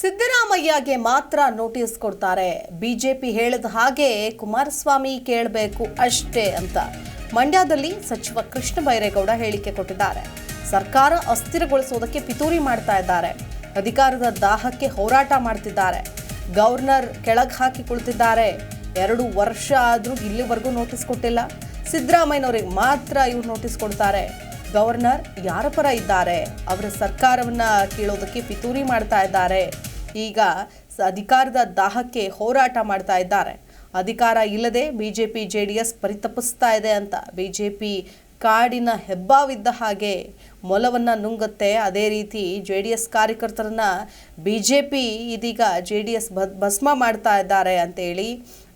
ಸಿದ್ದರಾಮಯ್ಯಗೆ ಮಾತ್ರ ನೋಟಿಸ್ ಕೊಡ್ತಾರೆ. ಬಿಜೆಪಿ ಹೇಳಿದ ಹಾಗೆ ಕುಮಾರಸ್ವಾಮಿ ಕೇಳಬೇಕು ಅಷ್ಟೇ ಅಂತ ಮಂಡ್ಯದಲ್ಲಿ ಸಚಿವ ಕೃಷ್ಣ ಬೈರೇಗೌಡ ಹೇಳಿಕೆ ಕೊಟ್ಟಿದ್ದಾರೆ. ಸರ್ಕಾರ ಅಸ್ಥಿರಗೊಳಿಸುವುದಕ್ಕೆ ಪಿತೂರಿ ಮಾಡ್ತಾ ಇದ್ದಾರೆ. ಅಧಿಕಾರದ ದಾಹಕ್ಕೆ ಹೋರಾಟ ಮಾಡ್ತಿದ್ದಾರೆ. ಗವರ್ನರ್ ಕೆಳಗೆ ಹಾಕಿ ಕುಳಿತಿದ್ದಾರೆ. ಎರಡು ವರ್ಷ ಆದರೂ ಇಲ್ಲಿವರೆಗೂ ನೋಟಿಸ್ ಕೊಟ್ಟಿಲ್ಲ. ಸಿದ್ದರಾಮಯ್ಯನವರಿಗೆ ಮಾತ್ರ ಇವ್ರು ನೋಟಿಸ್ ಕೊಡ್ತಾರೆ. ಗವರ್ನರ್ ಯಾರ ಪರ ಇದ್ದಾರೆ? ಅವರ ಸರ್ಕಾರವನ್ನು ಕೀಳೋದಕ್ಕೆ ಪಿತೂರಿ ಮಾಡ್ತಾ ಇದ್ದಾರೆ. ಈಗ ಅಧಿಕಾರದ ದಾಹಕ್ಕೆ ಹೋರಾಟ ಮಾಡ್ತಾ ಇದ್ದಾರೆ. ಅಧಿಕಾರ ಇಲ್ಲದೆ B J P J D S ಪರಿತಪಿಸ್ತಾ ಇದೆ ಅಂತ. ಬಿ ಜೆ ಪಿ ಕಾಡಿನ ಹೆಬ್ಬಾವಿದ್ದ ಹಾಗೆ ಮೊಲವನ್ನು ನುಂಗುತ್ತೆ. ಅದೇ ರೀತಿ ಜೆ ಡಿ ಎಸ್ ಕಾರ್ಯಕರ್ತರನ್ನ ಬಿ ಜೆ ಪಿ ಇದೀಗ ಜೆ ಡಿ ಎಸ್ ಭಸ್ಮ ಮಾಡ್ತಾ ಇದ್ದಾರೆ ಅಂತೇಳಿ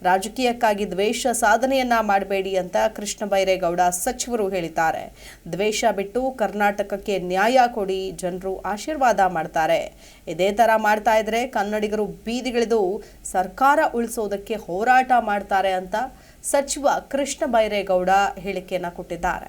ರಾಜಕೀಯಕ್ಕಾಗಿ ದ್ವೇಷ ಸಾಧನೆಯನ್ನ ಮಾಡಬೇಡಿ ಅಂತ ಕೃಷ್ಣ ಬೈರೇಗೌಡ ಸಚಿವರು ಹೇಳಿದ್ದಾರೆ. ದ್ವೇಷ ಬಿಟ್ಟು ಕರ್ನಾಟಕಕ್ಕೆ ನ್ಯಾಯ ಕೊಡಿ ಜನರು ಆಶೀರ್ವಾದ ಮಾಡ್ತಾರೆ. ಇದೇ ಥರ ಮಾಡ್ತಾ ಇದ್ರೆ ಕನ್ನಡಿಗರು ಬೀದಿಗಿಳಿದು ಸರ್ಕಾರ ಉಳಿಸೋದಕ್ಕೆ ಹೋರಾಟ ಮಾಡ್ತಾರೆ ಅಂತ ಸಚಿವ ಕೃಷ್ಣ ಬೈರೇಗೌಡ ಹೇಳಿಕೆಯನ್ನ ಕೊಟ್ಟಿದ್ದಾರೆ.